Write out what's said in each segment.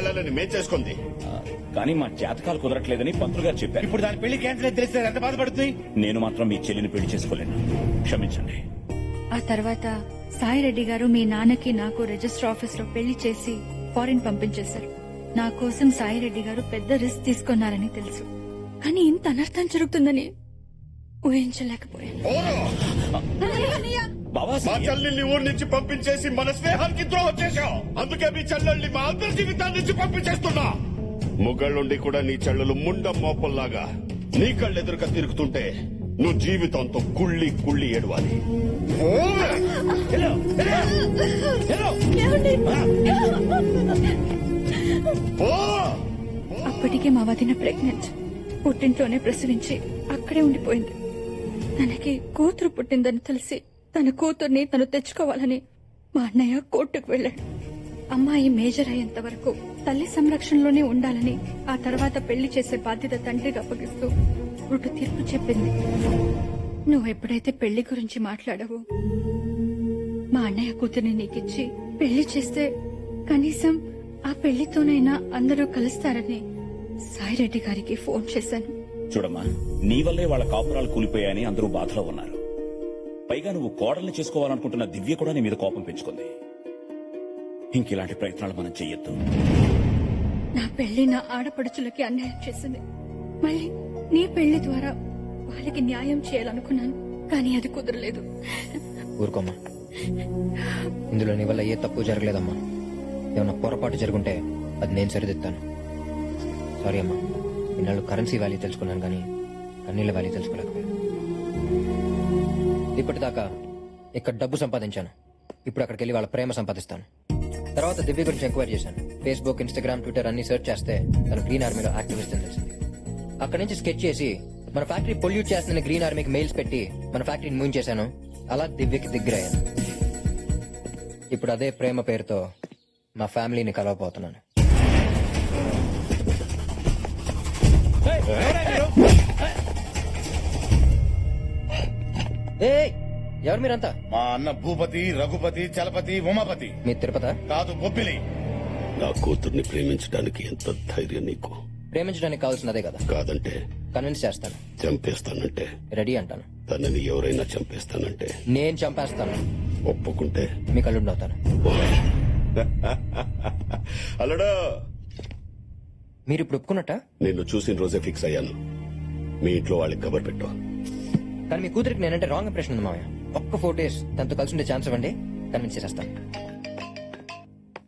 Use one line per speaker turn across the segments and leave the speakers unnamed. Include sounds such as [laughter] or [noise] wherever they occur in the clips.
వెళ్ళాలని మేం చేసుకుంది.
ఆ, కానీ మా జాతకాలు కుదరట్లేదని పంతులు గారు చెప్పారు.
ఇప్పుడు దాని పెళ్ళి క్యాన్సిల్ అయితే తెలిస్తే ఎంత బాధపడుతుంది?
నేను మాత్రం మీ చెల్లిని పెళ్ళి చేసుకోలేను. క్షమించండి.
ఆ తర్వాత సాయి రెడ్డి గారు మీ నాన్నకి నాకు రిజిస్టర్ ఆఫీస్లో పెళ్ళి చేసి ఫారిన్ పంపించేశారు. నా కోసం సాయి రెడ్డి గారు పెద్ద రిస్క్ తీసుకున్నారని తెలుసు. కానీ ఇంత అనర్థం జరుగుతుందని ఊహించలేకపోయాను.
మా చెల్లెల్ని ఊరి నుంచి పంపించేసి మన స్నేహానికి ద్రోహం చేశావు. అందుకే మీ చెల్లెల్ని మా అందరి జీవితాల నుంచి పంపించేస్తున్నా. ముగ్గుళ్ళుండి కూడా నీ చెల్లెలు ముండ మోపల్లాగా నీ కళ్ళెదురుగా తిరుగుతుంటే నువ్వు జీవితంతో కుళ్ళి కుళ్ళి ఏడవాలి!
అప్పటికే మా వదిన ప్రెగ్నెంట్ పుట్టింట్లోనే ప్రసవించి అక్కడే ఉండిపోయింది. తనకి కూతురు పుట్టిందని తెలిసి తన కూతుర్ని తను తెచ్చుకోవాలని మా అన్నయ్య కోర్టుకు వెళ్ళాడు. అమ్మాయి మేజర్ అయ్యేంత వరకు తల్లి సంరక్షణలోనే ఉండాలని ఆ తర్వాత పెళ్ళి చేసే బాధ్యత తండ్రికి అప్పగిస్తూ ఇప్పుడు తీర్పు చెప్పింది. నువ్వు ఎప్పుడైతే పెళ్ళి గురించి మాట్లాడవు మా అన్నయ్య కూతుర్ని నీకిచ్చి పెళ్ళి చేస్తే కనీసం ఆ పెళ్ళితోనైనా అందరూ కలుస్తారని సాయిరెడ్డి గారికి ఫోన్ చేశాను.
చూడమ్మా నీ వల్లే వాళ్ళ కాపురాలు కూలిపోయాయని అందరూ బాధలో ఉన్నారు. పైగా నువ్వు కోడల్ని చేసుకోవాలనుకుంటున్న దివ్య కూడా నీ మీద కోపం పెంచుకుంది. ఇంకిలాంటి ప్రయత్నాలు మనం చెయ్యొద్దు.
నా పెళ్ళి నా ఆడపడుచులకి అన్యాయం చేసింది. మళ్ళీ నీ పెళ్ళి ద్వారా వాళ్ళకి న్యాయం చేయాలనుకున్నాను. కానీ అది కుదరలేదు.
ఊరుకోమ్మా. ఇందులో నీ వల్ల ఏ తప్పు జరగలేదమ్మా. ఏమన్నా పొరపాటు జరుగుంటే అది నేను సరిదిద్దాను సారీ అమ్మా. ఇన్నాళ్ళు కరెన్సీ వాల్యూ తెలుసుకున్నాను కానీ కన్నీళ్ళ వాల్యూ తెలుసుకోలేకపోయాను. ఇప్పటిదాకా ఇక్కడ డబ్బు సంపాదించాను. ఇప్పుడు అక్కడికి వెళ్ళి వాళ్ళ ప్రేమ సంపాదిస్తాను. తర్వాత దివ్య గురించి ఎంక్వైరీ చేశాను. ఫేస్బుక్ ఇన్స్టాగ్రామ్ ట్విట్టర్ అన్ని సెర్చ్ చేస్తే తను గ్రీన్ ఆర్మీలో యాక్టివిస్ట్ అని తెలిసింది అక్కడి నుంచి స్కెచ్ చేసి మన ఫ్యాక్టరీ పొల్యూట్ చేస్తున్న గ్రీన్ ఆర్మీకి మెయిల్స్ పెట్టి మన ఫ్యాక్టరీని మూయించేశాను అలా దివ్యకి దగ్గరయ్యాను. ఇప్పుడు అదే ప్రేమ పేరుతో మా ఫ్యామిలీని కలవబోతున్నాను. ఏయ్, ఎవరు మీరంతా?
మా అన్న భూపతి రఘుపతి చలపతి ఉమాపతి.
మీ తిరుపత?
కాదు బొబ్బిలి.
నా కూతుర్ని ప్రేమించడానికి ఎంత ధైర్యం నీకు?
ప్రేమించడానికి కావాల్సినదే కదా.
కాదంటే
కన్విన్స్ చేస్తాను.
చంపేస్తానంటే.
రెడీ అంటాను.
తనని ఎవరైనా చంపేస్తానంటే.
నేను చంపేస్తాను.
ఒప్పుకుంటే.
మీ కళ్ళు అవుతాను [laughs]
అల్లడా!
మీరు ఇప్పుడు ఒప్పుకున్నట్ట?
నిన్ను చూసిన రోజే ఫిక్స్ అయ్యాను. మీ ఇంట్లో వాళ్ళకి కబర్ పెట్టు.
కానీ మీ కూతురికి నేనంటే రాంగ్ ఇంప్రెషన్ ఉంది మామయ్య ఒక్క ఫోర్ డేస్ తనతో కలిసి ఉండే ఛాన్స్ ఇవ్వండి కన్విన్స్ చేసేస్తాను.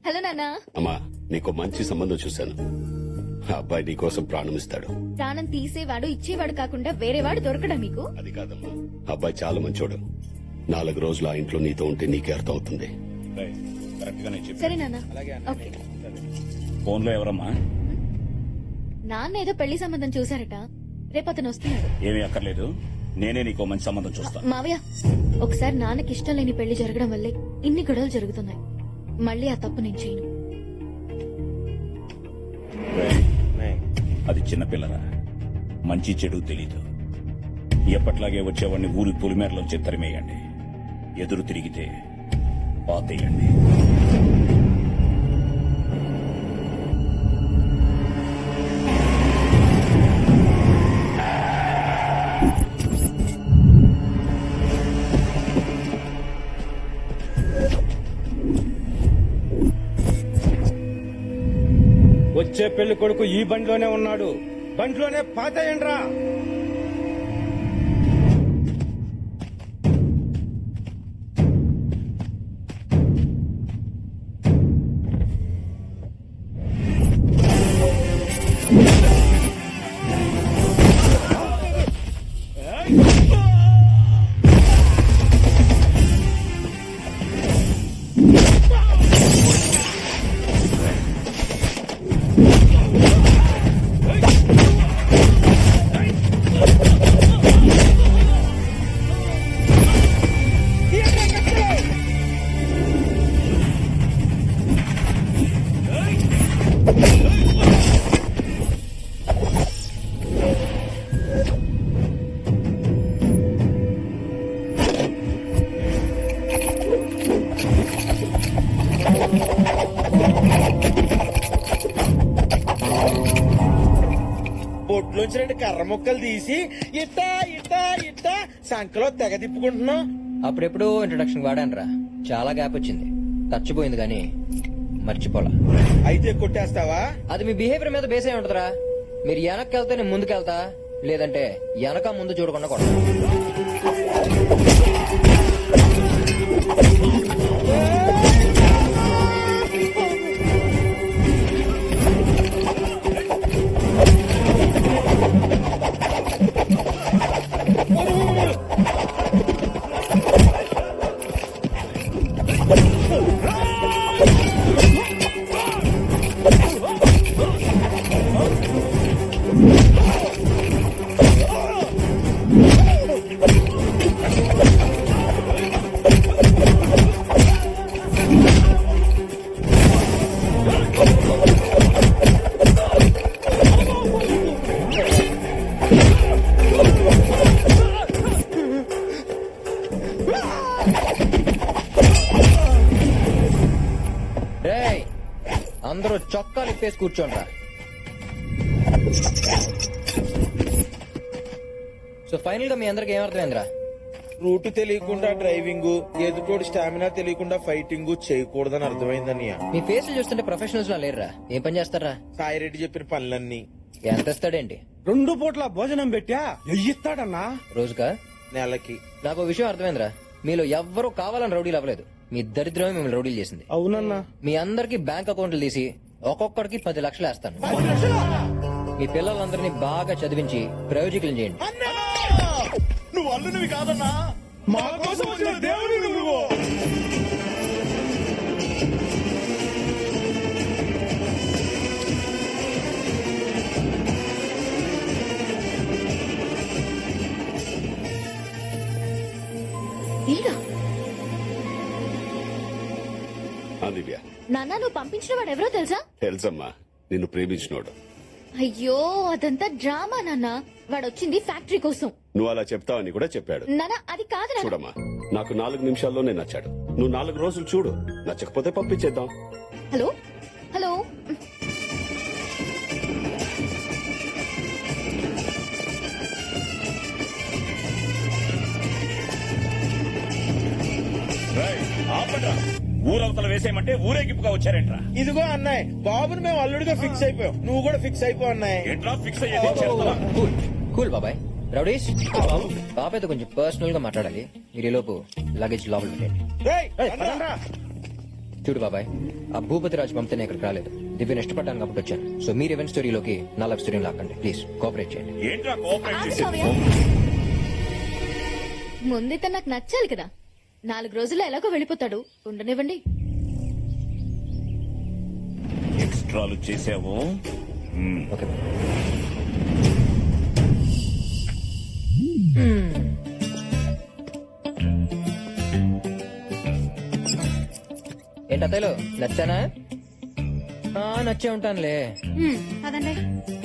హలో నాన్న.
అమ్మా నీకు మంచి సంబంధం చూశాను. ఆ అబ్బాయి నీ కోసం ప్రాణం ఇస్తాడు.
ప్రాణం తీసేవాడు ఇచ్చేవాడు కాకుండా వేరేవాడు దొరకడా మీకు?
అది కాదమ్మా ఆ అబ్బాయి చాలా మంచోడు. నాలుగు రోజులు ఆ ఇంట్లో నీతో ఉంటే నీకే అర్థం అవుతుంది
సరే నాన్న. ఓకే.
ఫోన్లో ఎవరమ్మా?
నాన్న ఏదో పెళ్ళి సంబంధం చూసారట రేపు అతను వస్తున్నాడు.
ఏమీ అక్కర్లేదు. నేనే నీకు మంచి సంబంధం చూస్తాను
మావయ్య ఒకసారి నాన్నకి ఇష్టం లేని పెళ్ళి జరగడం వల్లే ఇన్ని గొడవలు జరుగుతున్నాయి. మళ్ళీ ఆ తప్పు నేను చేయను.
అది చిన్నపిల్లరా మంచి చెడు తెలీదు. ఎప్పట్లాగే వచ్చేవాడిని ఊరి పులిమేరలోంచి తరిమేయండి. ఎదురు తిరిగితే పాతేయండి.
పెళ్ళి కొడుకు ఈ బండిలోనే ఉన్నాడు. బండిలోనే పాతేయండ్రా
నోట్లోంచి రెండు కర్ర ముక్కలు తీసి ఇట్టా ఇట్టా ఇట్టా సంకలో తెగ తిప్పుకుంటున్నావు
అప్పుడెప్పుడు ఇంట్రొడక్షన్ వాడాను రా చాలా గ్యాప్ వచ్చింది. చచ్చిపోయింది కానీ మర్చిపోలా.
అయితే కొట్టేస్తావా?
అది మీ బిహేవియర్ మీద బేస్ అయి ఉంటదిరా. మీరు వెనక్కి వెళ్తే నేను ముందుకెళ్తా లేదంటే వెనక ముందు చూడకుండా కొడతా. Ha ha ha! అందరూ చొక్కాలు ఇప్పేసి కూర్చోండ్రా. సో ఫైనల్గా మీ అందరికి ఏమర్థమైందిరా?
రూట్ తెలియకుండా డ్రైవింగ్ ఎదుటోడు స్టామినా తెలియకుండా ఫైటింగ్ చేయకూడదని అర్థమైందన్నయ్య
మీ ఫేస్ చూస్తుంటే ప్రొఫెషనల్స్ లా లేరురా. ఏం పని చేస్తారా?
సాయిరెడ్డి చెప్పిన పనులన్నీ.
ఎంత ఇస్తాడేంటి?
రెండు పూట్ల భోజనం పెట్టా? ఎయ్యిస్తాడన్నా?
రోజుకా?
నెలకి.
నాకు విషయం అర్థమైందిరా. మీలో ఎవ్వరూ కావాలని రౌడీలు అవ్వలేదు. మీ దరిద్రమే మిమ్మల్ని రౌడీలు చేసింది.
అవునన్నా.
మీ అందరికి బ్యాంక్ అకౌంట్లు తీసి ఒక్కొక్కడికి పది లక్షలు వేస్తాను. మీ పిల్లలందరినీ బాగా చదివించి ప్రయోజకులు చేయండి.
నువ్వు అల్లునివి కాదన్నా.
మా కోసం దేవుడు నువ్వు.
ఆ దివ్య
నాన్న నువ్వు పంపించిన వాడు ఎవరో తెలుసా?
తెలుసమ్మా. నిన్ను ప్రేమించినోడు.
అయ్యో అదంతా డ్రామా నాన్న. వాడు వచ్చింది ఫ్యాక్టరీ కోసం.
నువ్వు అలా చెప్తావని కూడా చెప్పాడు.
నాన్న అది కాదు నాన్న
చూడమ్మా నాకు నాలుగు నిమిషాల్లోనే నచ్చాడు. నువ్వు నాలుగు రోజులు చూడు. నచ్చకపోతే పంపించేద్దాం.
హలో? హలో?
ఊరవతల వేసేయమంటే ఊరేగింపుగా వచ్చారేంట్రా?
ఇదిగో అన్నాయ్ బాబుని మేము అల్లుడిగా ఫిక్స్ అయిపోయాం. నువ్వు కూడా ఫిక్స్ అయిపో అన్నాయ్
ఏంట్రా ఫిక్స్ అయ్యేది? చేస్తావా?
కూల్ కూల్ బాబాయ్. బాబాయ్తో కొంచెం పర్సనల్గా మాట్లాడాలి. మీరు ఈ లోపు లగేజ్ లోపల పెట్టండి
రేయ్, అన్నా.
చూడు బాబాయ్ ఆ భూపతి రాజు పంపితే ఇక్కడికి రాలేదు. దివ్యను ఇష్టపడ్డాను కాబట్టి వచ్చాను. సో మీరు ఈవెంట్ స్టోరీలోకి నా లవ్ స్టోరీని లాక్కండి. ప్లీజ్ కోఆపరేట్ చేయండి.
ఏంట్రా కోఆపరేట్
ఆగు,
చేసేది?
మావయ్య. ముందే నాకు నచ్చాలి కదా. నాలుగు రోజుల్లో ఎలాగో వెళ్ళిపోతాడు. ఉండనివ్వండి.
ఎక్స్ట్రాలు చేసావు?
ఓకే. ఏంటి అత్తయ్యలు? నచ్చానా? ఆ, నచ్చే ఉంటానులే.
అదండి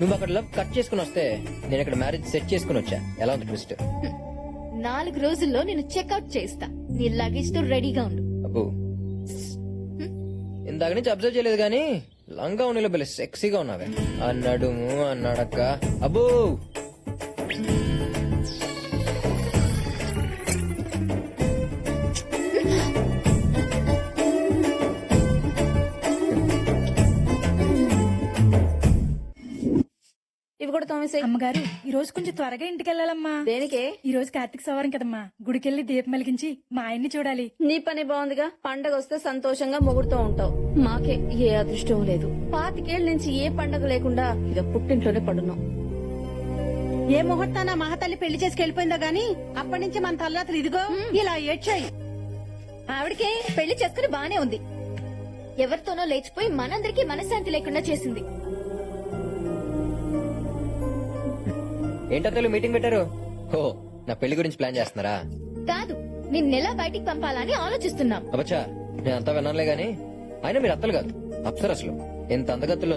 నువ్వు అక్కడ లవ్ కట్ చేసుకుని వస్తే నేను ఇక్కడ మ్యారేజ్ సెట్ చేసుకుని వచ్చా. ఎలా ఉంది ట్విస్ట్
నాలుగు రోజుల్లో నేను చెక్అవుట్ చేస్తా. నీ లగేజ్తో రెడీగా ఉండు.
అబ్బు. ఇందాక నుంచి అబ్జర్వ్ చేయలేదు కానీ లంగా ఉన్నలో భలే సెక్సీగా ఉన్నావే. అన్నాడుము అన్నాడక్క అబ్బో.
కూడా తోమేసే
అమ్మగారు ఈ రోజు కొంచెం త్వరగా ఇంటికి వెళ్ళాలమ్మా
దేనికే?
ఈ రోజు కార్తీక సోమవారం కదమ్మా. గుడికెళ్ళి దీపం వెలిగించి మా ఆయన్ని చూడాలి.
నీ పని బాగుందిగా. పండగ వస్తే సంతోషంగా మొగుడుతూ ఉంటావు. మాకే ఏ అదృష్టం లేదు. పాతికేళ్ళ నుంచి ఏ పండగ లేకుండా ఇక పుట్టింట్లోనే పడున్నాం.
ఏ ముహూర్తాన మహాతల్లి పెళ్ళి చేసుకు వెళ్ళిపోయిందో గాని అప్పటి నుంచి మన తల్లాతలు ఇదిగో ఇలా ఏడ్చాయి.
ఆవిడకే పెళ్ళి చేసుకుని బానే ఉంది. ఎవరితోనో లేచిపోయి మనందరికీ మనశ్శాంతి లేకుండా చేసింది.
ఏంటత్తలు మీటింగ్ పెట్టారు. ఓ నా పెళ్ళి గురించి ప్లాన్ చేస్తున్నారా?
కాదు నిన్నెలా బయటికి పంపాలని ఆలోచిస్తున్నాం.
అబచ్చా నేను అంతా విన్నానులే గాని అయినా మీరు అత్తలు కాదు అప్సరసలు. ఎంత అందగత్తులు